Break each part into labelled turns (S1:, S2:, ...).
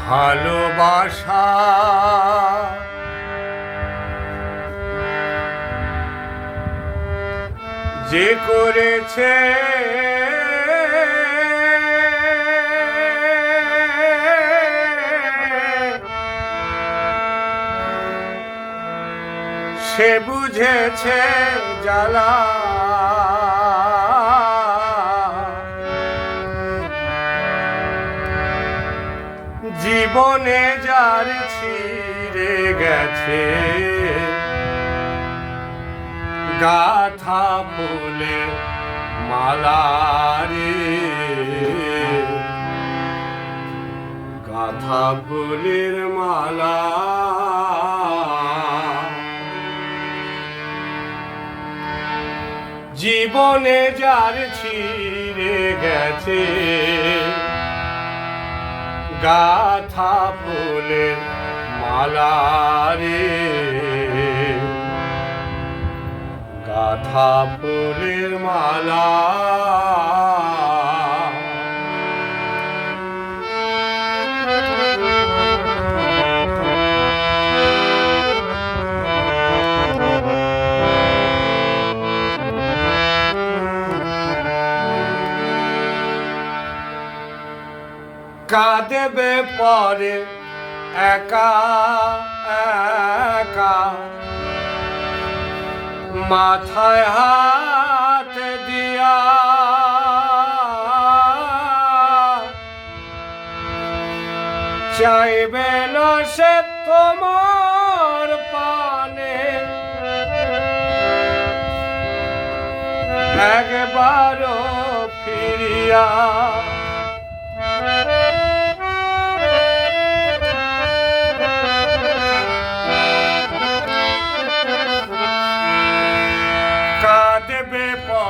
S1: ভালোবাসা। যে করেছে সে বুঝেছে জ্বালা। জীবনে যার ছিঁড়ে গেছে। গাথা ফুলে মালারে গাথা ফুলের মালা। জীবনে যার ছিঁড়ে গেছে। গাথা ফুলের মালারে গাথা ফুলের মালা কাঁদেবে পরে একা একা। মাথায় হাত দিয়া চাইবে না সে তোমার পানে। একবারও ফিরিয়া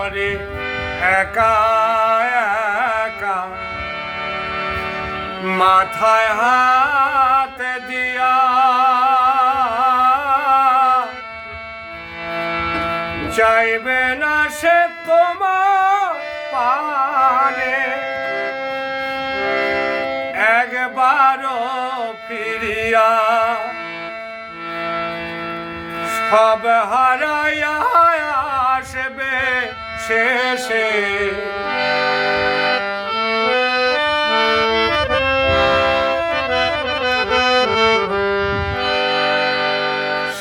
S1: পরে একা একা। মাথায় হাত দিয়া চাইবে না সে তোমার পানে। একবারও ফিরিয়া সব হারাইয়া শেষে।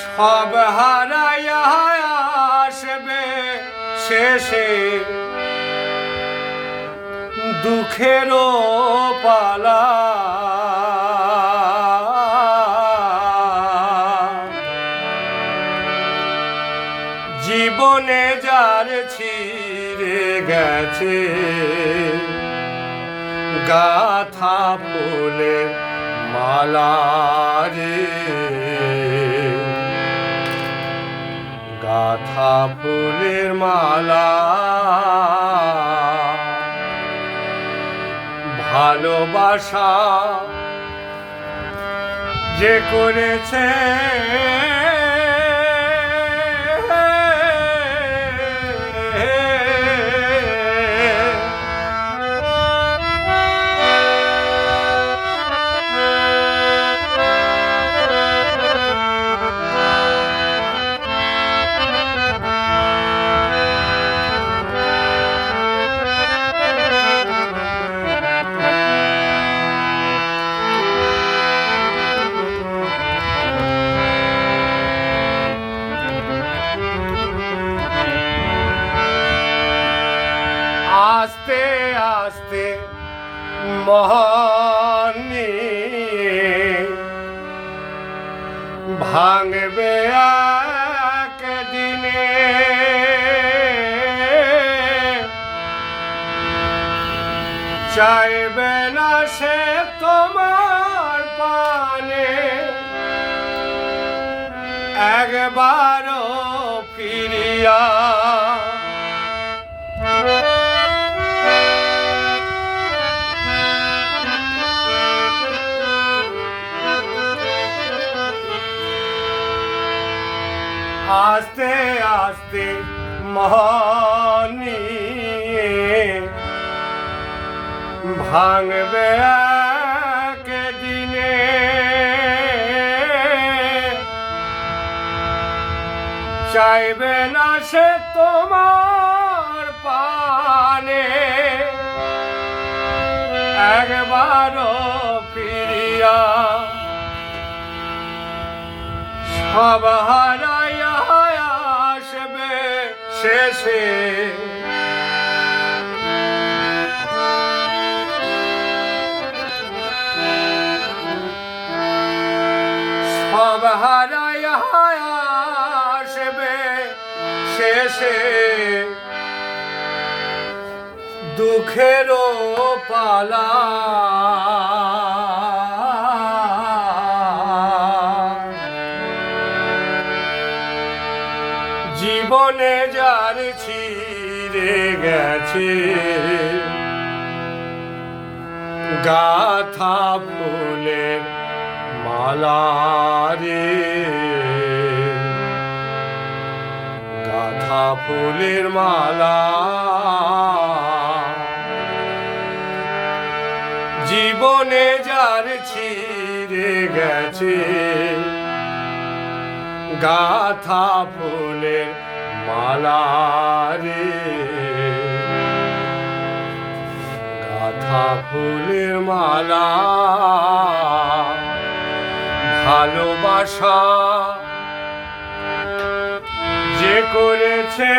S1: সব হারাইয়া আসবে শেষে। দুঃখেরও গেছে গাথা ফুলে মালারে গাথা ফুলের মালা। ভালোবাসা যে করেছে মহানি ভাঙবে একদিনে। চাইবে না সে তোমার পানে। একবারও ফিরিয়া আসতে মহানি ভাঙবে দিনে চাইবে না সে তোমার পানে। একবারও ফিরিয়া সবাই শেষে। সব হারাইয়া আসবে শেষে। দুঃখেরও পালা। জীবনে যার ছিঁড়ে গেছে। গাথা ফুলের মালা রে। গাথা ফুলের মালা। জীবনে যার ছিঁড়ে গেছে। গাথা ফুলের মালা রে। গাথা ফুলের মালা ভালোবাসা যে করেছে